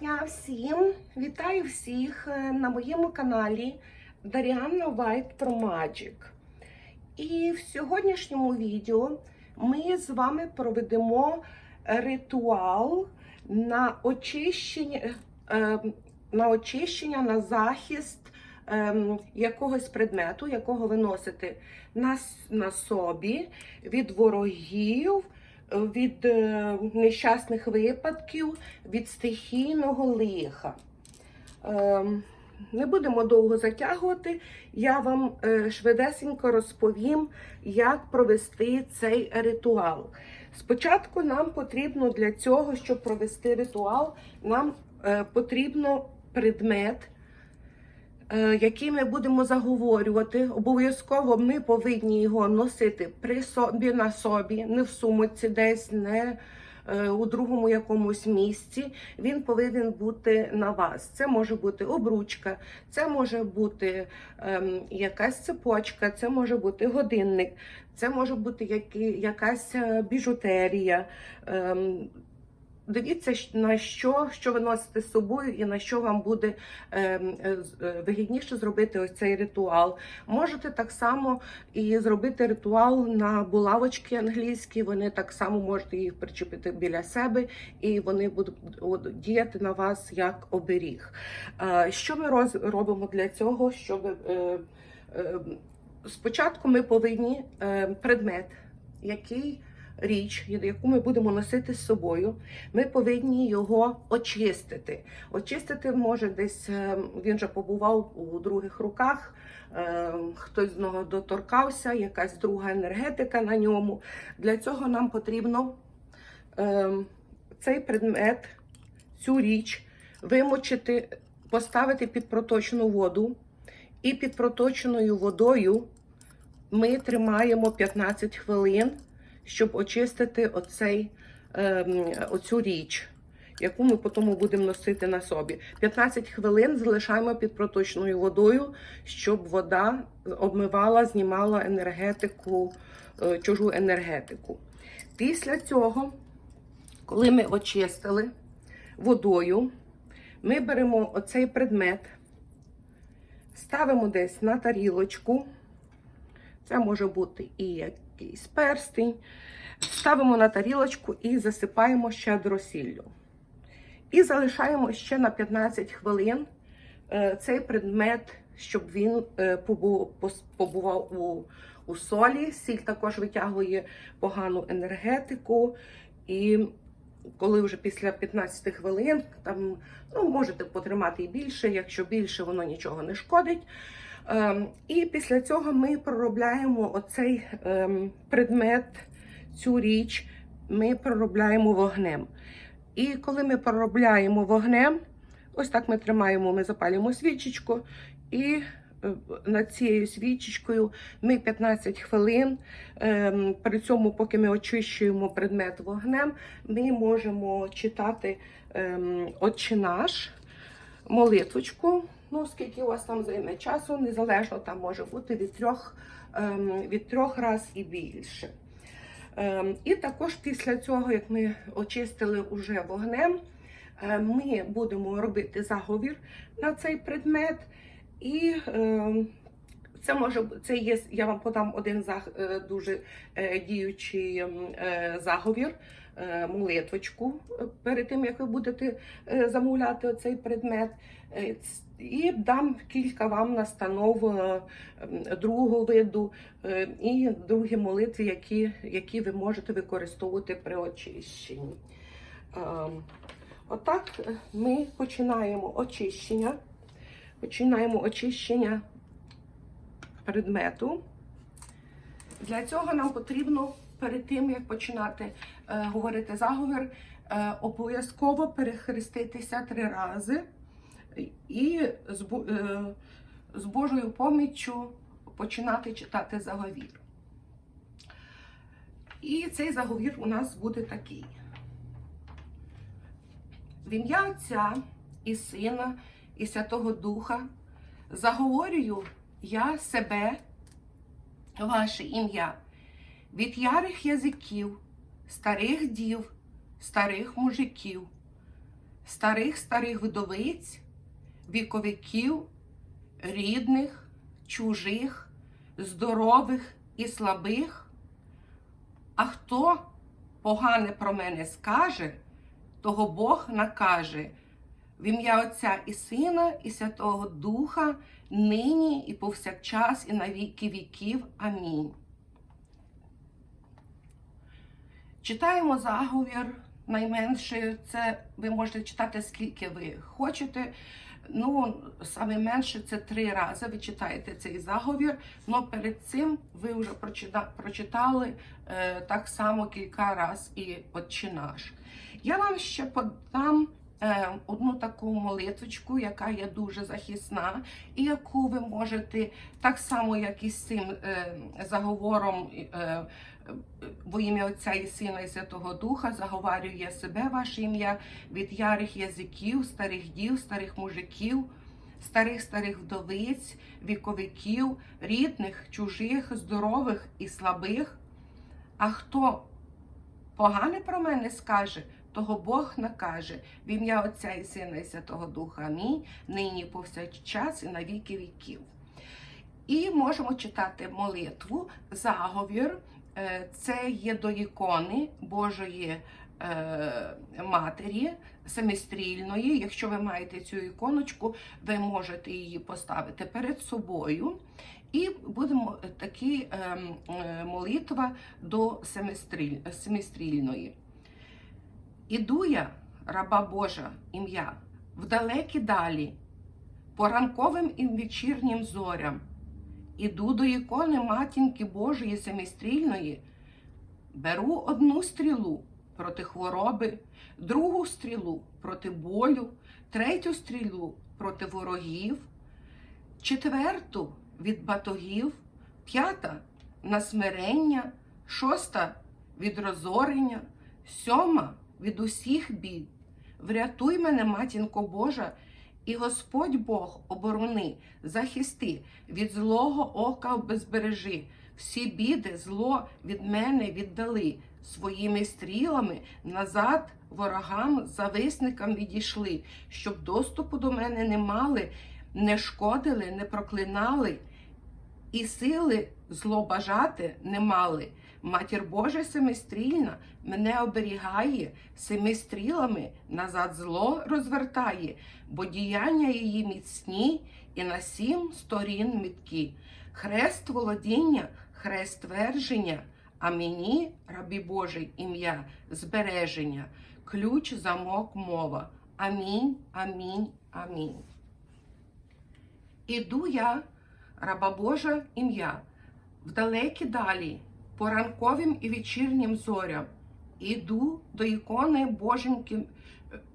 дня всім! Вітаю всіх е, на моєму каналі Даріанна White Pro Magic. І в сьогоднішньому відео ми з вами проведемо ритуал на очищення, е, на, очищення, на захист ем, якогось предмету, якого ви носите на собі від ворогів, від е, нещасних випадків, від стихійного лиха. Ем, не будемо довго затягувати. Я вам е, швидесенько розповім, як провести цей ритуал. Спочатку нам потрібно для цього, щоб провести ритуал, нам е, потрібно предмет, який ми будемо заговорювати. Обов'язково ми повинні його носити при собі на собі, не в сумочці десь, не е, у другому якомусь місці. Він повинен бути на вас. Це може бути обручка, це може бути ем, якась цепочка, це може бути годинник, це може бути які, якась е, біжутерія. Ем, Дивіться, на що, що ви носите з собою і на що вам буде ем, е, е, вигідніше зробити ось цей ритуал. Можете так само і зробити ритуал на булавочки англійські. Вони так само можете їх причепити біля себе, і вони будуть от, діяти на вас як оберіг. Е, Що ми роз- робимо для цього? Щоб е, е, спочатку ми повинні е, предмет, який річ, яку ми будемо носити з собою, ми повинні його очистити. Очистити може десь е, він вже побував у других руках, е, хтось з нього доторкався, якась друга енергетика на ньому. Для цього нам потрібно е, цей предмет, цю річ вимочити, поставити під проточну воду, і під проточною водою ми тримаємо 15 хвилин, щоб очистити оцей, ем, оцю річ, яку ми потім будемо носити на собі. 15 хвилин залишаємо під проточною водою, щоб вода обмивала, знімала енергетику, е, чужу енергетику. Після цього, коли ми очистили водою, ми беремо оцей предмет, ставимо десь на тарілочку. Це може бути і якийсь перстень. Ставимо на тарілочку і засипаємо щедросіллю. І залишаємо ще на 15 хвилин е, цей предмет, щоб він е, побував у, у солі. Сіль також витягує погану енергетику. І коли вже після 15 хвилин, там ну, можете потримати і більше, якщо більше, воно нічого не шкодить. Ем, і після цього ми проробляємо оцей ем, предмет, цю річ, ми проробляємо вогнем. І коли ми проробляємо вогнем, ось так ми тримаємо, ми запалюємо свічечку, і е, над цією свічечкою ми 15 хвилин. ем, При цьому, поки ми очищуємо предмет вогнем, ми можемо читати Отче наш, молитвочку. Ну, скільки у вас там займе часу, незалежно там може бути від трьох, ем, від трьох раз і більше. Ем, і також після цього, як ми очистили уже вогнем, е, ми будемо робити заговір на цей предмет. І ем, це може це є. Я вам подам один заг, е, дуже е, діючий ем, е, заговір, молитвочку е, перед тим, як ви будете е, замовляти оцей предмет. Е, І дам кілька вам настанов е, другого виду е, і другі молитви, які, які ви можете використовувати при очищенні. Отак е, ми починаємо очищення. Починаємо очищення предмету. Для цього нам потрібно перед тим, як починати е, говорити заговір, е, обов'язково перехреститися три рази і е, з Божою поміччю починати читати заговір. І цей заговір у нас буде такий. В ім'я Отця і Сина, і Святого Духа заговорюю я себе, ваше ім'я, від ярих язиків, старих дів, старих мужиків, старих старих вдовиць, віковиків, рідних, чужих, здорових і слабих. А хто погане про мене скаже, того Бог накаже. В ім'я Отця і Сина, і Святого Духа, нині і повсякчас, і на віки віків. Амінь. Читаємо заговір. Найменше це ви можете читати скільки ви хочете. Ну, саме менше це три рази. Ви читаєте цей заговір. але перед цим ви вже прочита- прочитали е, так само кілька разів і Отче. Я вам ще подам е, одну таку молитвочку, яка є дуже захисна, і яку ви можете так само, як і з цим е, заговором. Е, во ім'я Отця і Сина і Святого Духа заговарює себе ваше ім'я від ярих язиків, старих дів, старих мужиків, старих старих вдовиць, віковиків, рідних, чужих, здорових і слабих. А хто погане про мене скаже, того Бог накаже в ім'я Отця і Сина і Святого Духа. Амінь. Нині повсякчас і на віки віків. І можемо читати молитву, заговір. Е, Це є до ікони Божої е, Матері семистрільної. Якщо ви маєте цю іконочку, ви можете її поставити перед собою. І будемо такі е, е, молитва до семистріль- семистрільної. Іду я, раба Божа, ім'я, в далекі далі, по ранковим і вечірнім зорям. Іду до ікони матінки Божої семистрільної, беру одну стрілу проти хвороби, другу стрілу проти болю, третю стрілу проти ворогів, четверту від батогів, п'ята на смирення, шоста від розорення, сьома від усіх бід. Врятуй мене, матінко Божа, і Господь Бог оборони, захисти, від злого ока обезбережи. Всі біди, зло від мене віддали, своїми стрілами назад ворогам, зависникам відійшли, щоб доступу до мене не мали, не шкодили, не проклинали, і сили зло бажати не мали. Матір Божа семистрільна мене оберігає, семи стрілами назад зло розвертає, бо діяння її міцні і на сім сторін міткі. Хрест володіння, хрест твердження, а мені, рабі Божий, ім'я, збереження, ключ, замок, мова. Амінь, амінь, амінь. Іду я, раба Божа, ім'я, в далекі далі, по ранковим і вечірнім зорям. Іду до ікони Боженьки,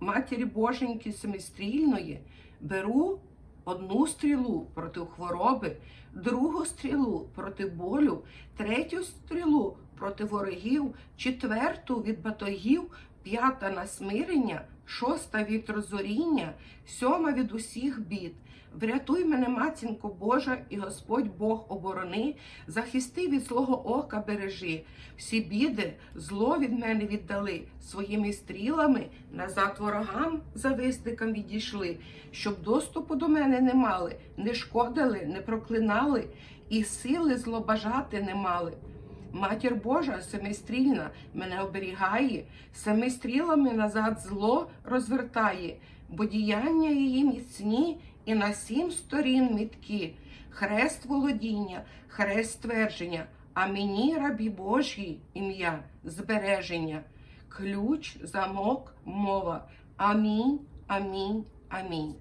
Матері Боженьки Семистрільної, беру одну стрілу проти хвороби, другу стрілу проти болю, третю стрілу проти ворогів, четверту від батогів, п'ята на смирення, шоста від розоріння, сьома від усіх бід. Врятуй мене, матінко Божа, і Господь Бог оборони, захисти від злого ока бережи. Всі біди, зло від мене віддали, своїми стрілами назад ворогам зависникам відійшли, щоб доступу до мене не мали, не шкодили, не проклинали, і сили злобажати не мали. Матір Божа семистрільна мене оберігає, семи стрілами назад зло розвертає, бо діяння її міцні і на сім сторін міткі, хрест володіння, хрест твердження, а мені, рабі Божій, ім'я, збереження, ключ, замок, мова. Амінь, амінь, амінь.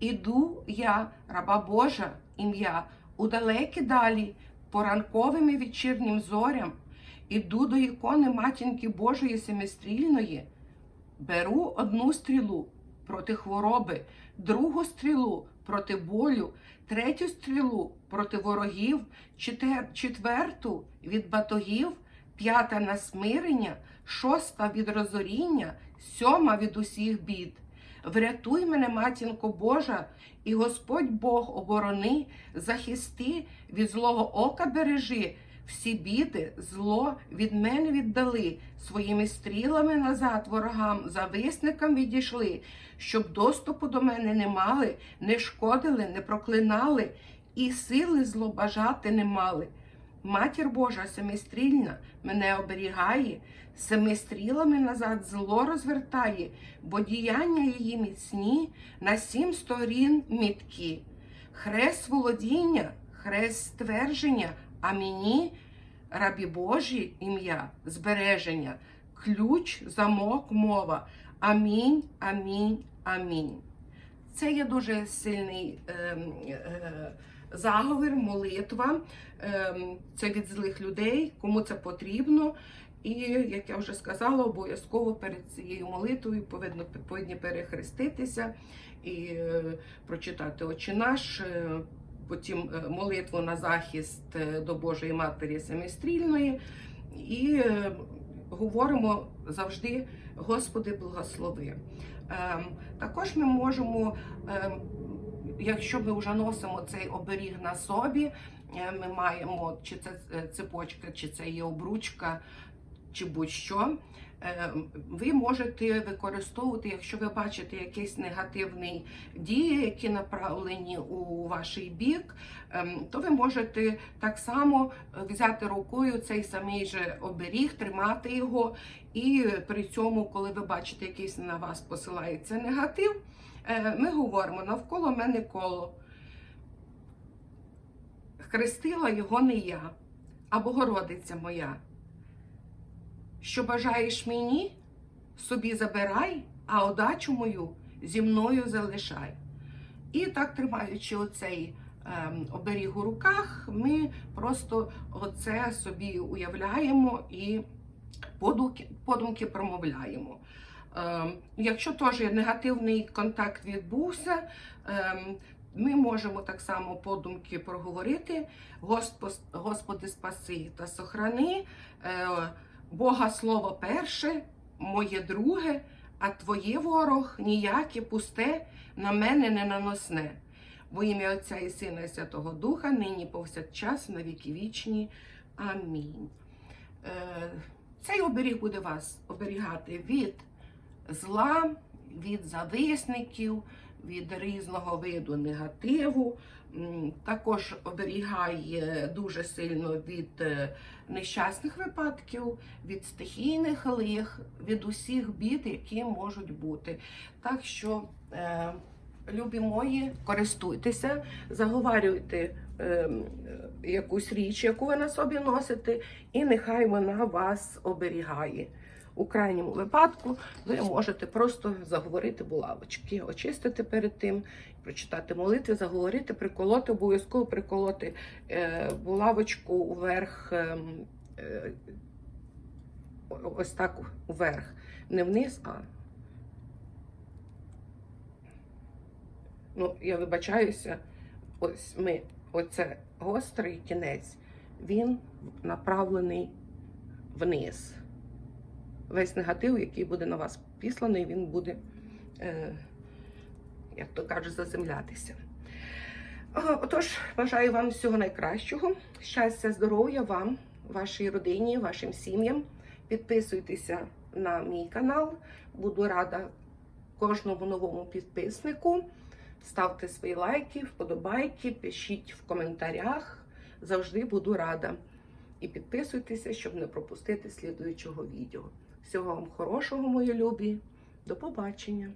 Іду я, раба Божа, ім'я, у далекі далі, по ранковим і вечірнім зорям, іду до ікони матінки Божої семистрільної, беру одну стрілу проти хвороби, другу стрілу проти болю, третю стрілу проти ворогів, четвер- четверту від батогів, п'ята на смирення, шоста від розоріння, сьома від усіх бід. Врятуй мене, матінко Божа, і Господь Бог оборони, захисти, від злого ока бережи, всі біди, зло від мене віддали, своїми стрілами назад ворогам, зависникам відійшли, щоб доступу до мене не мали, не шкодили, не проклинали, і сили зло бажати не мали. Матір Божа семистрільна мене оберігає, семи стрілами назад зло розвертає, бо діяння її міцні на сім сторін міткі. Хрест володіння, хрест ствердження, а мені, рабі Божі, ім'я, збереження, ключ, замок, мова. Амінь, амінь, амінь. Це є дуже сильний е, е, заговір, молитва. Е, це від злих людей, кому це потрібно. І, як я вже сказала, обов'язково перед цією молитвою повинно, повинні перехреститися і е, прочитати Отче наш, е, потім е, молитву на захист е, до Божої Матері Семистрільної. І е, говоримо завжди, Господи, благослови. Ем, Також ми можемо, ем, якщо ми вже носимо цей оберіг на собі, ми маємо чи це цепочка, чи це є обручка, чи будь-що. Е, Ви можете використовувати, якщо ви бачите якісь негативні дії, які направлені у ваш бік, ем, то ви можете так само взяти рукою цей самий же оберіг, тримати його, і при цьому, коли ви бачите, якийсь на вас посилається негатив, е, ми говоримо навколо мене коло. Хрестила його не я, а Богородиця моя. Що бажаєш мені, собі забирай, а удачу мою зі мною залишай. І так, тримаючи оцей ем, оберіг у руках, ми просто оце собі уявляємо і подумки, подумки промовляємо. Ем, якщо теж негативний контакт відбувся, ем, ми можемо так само подумки проговорити: Господи, спаси та сохрани, е, Бога слово перше, моє друге, а Твоє ворог ніяке пусте на мене не наносне. Во ім'я Отця і Сина і Святого Духа, нині повсякчас, на віки вічні. Амінь. Е, Цей оберіг буде вас оберігати від зла, від зависників, від різного виду негативу. Також оберігає дуже сильно від е, нещасних випадків, від стихійних лих, від усіх бід, які можуть бути. Так що, е, любі мої, користуйтеся, заговарюйте е, якусь річ, яку ви на собі носите, і нехай вона вас оберігає. У крайньому випадку ви можете просто заговорити булавочки, очистити перед тим, прочитати молитви, заговорити, приколоти, обов'язково приколоти е, булавочку вверх, ем, е, ось так вверх, не вниз, а. Ну, я вибачаюся, ось ми, оце гострий кінець, він направлений вниз весь негатив, який буде на вас післаний, він буде, е, як то кажуть, заземлятися. Отож, бажаю вам всього найкращого, щастя, здоров'я вам, вашій родині, вашим сім'ям. Підписуйтеся на мій канал. Буду рада кожному новому підписнику. Ставте свої лайки, вподобайки, пишіть в коментарях. Завжди буду рада. І підписуйтеся, щоб не пропустити слідуючого відео. Всього вам хорошого, мої любі. До побачення!